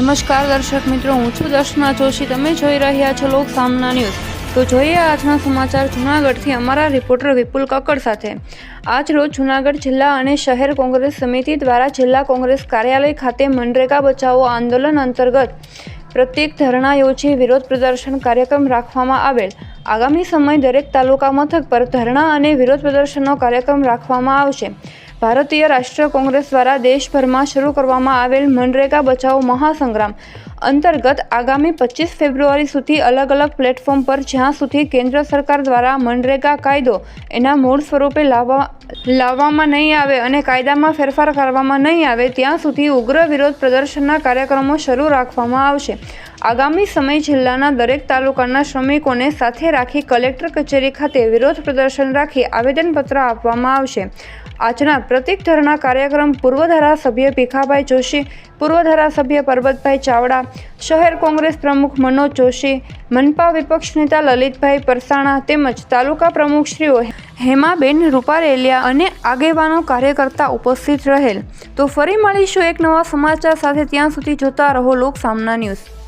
નમસ્કાર દર્શક મિત્રો, હું છું દર્શના જોશી. તમે જોઈ રહ્યા છો લોક સામના ન્યૂઝ. તો જોઈએ આજના સમાચાર જૂનાગઢથી અમારા રિપોર્ટર વિપુલ કક્કડ સાથે. આજ રોજ જૂનાગઢ જિલ્લા અને શહેર કોંગ્રેસ સમિતિ દ્વારા જિલ્લા કોંગ્રેસ કાર્યાલય ખાતે મનરેગા બચાવો આંદોલન અંતર્ગત પ્રત્યેક ધરણા યોજી વિરોધ પ્રદર્શન કાર્યક્રમ રાખવામાં આવેલ. આગામી સમય દરેક તાલુકા મથક પર ધરણા અને વિરોધ પ્રદર્શનનો કાર્યક્રમ રાખવામાં આવશે. ભારતીય રાષ્ટ્રીય કોંગ્રેસ દ્વારા દેશભરમાં શરૂ કરવામાં આવેલ મનરેગા બચાવો મહાસંગ્રામ અંતર્ગત આગામી પચીસ ફેબ્રુઆરી સુધી અલગ અલગ પ્લેટફોર્મ પર જ્યાં સુધી કેન્દ્ર સરકાર દ્વારા મનરેગા કાયદો એના મૂળ સ્વરૂપે લાવવા લાવવામાં નહીં આવે અને કાયદામાં ફેરફાર કરવામાં નહીં આવે, ત્યાં સુધી ઉગ્ર વિરોધ પ્રદર્શનના કાર્યક્રમો શરૂ રાખવામાં આવશે. આગામી સમય જિલ્લાના દરેક તાલુકાના શ્રમિકોને સાથે રાખી કલેક્ટર કચેરી ખાતે વિરોધ પ્રદર્શન રાખી આવેદનપત્ર આપવામાં આવશે. આજના પ્રતિક ધરણા કાર્યક્રમ પૂર્વ ધારાસભ્ય ભીખાભાઈ જોશી પૂર્વ ધારાસભ્ય પરબતભાઈ ચાવડા, શહેર કોંગ્રેસ પ્રમુખ મનોજ જોશી, મનપા વિપક્ષ નેતા લલિતભાઈ પરસાણા તેમજ તાલુકા પ્રમુખશ્રીઓ હેમાબેન રૂપારેલિયા અને આગેવાનો કાર્યકર્તા ઉપસ્થિત રહેલ. તો ફરી મળીશું એક નવા સમાચાર સાથે ત્યાં સુધી જોતા રહો લોક સામના ન્યૂઝ.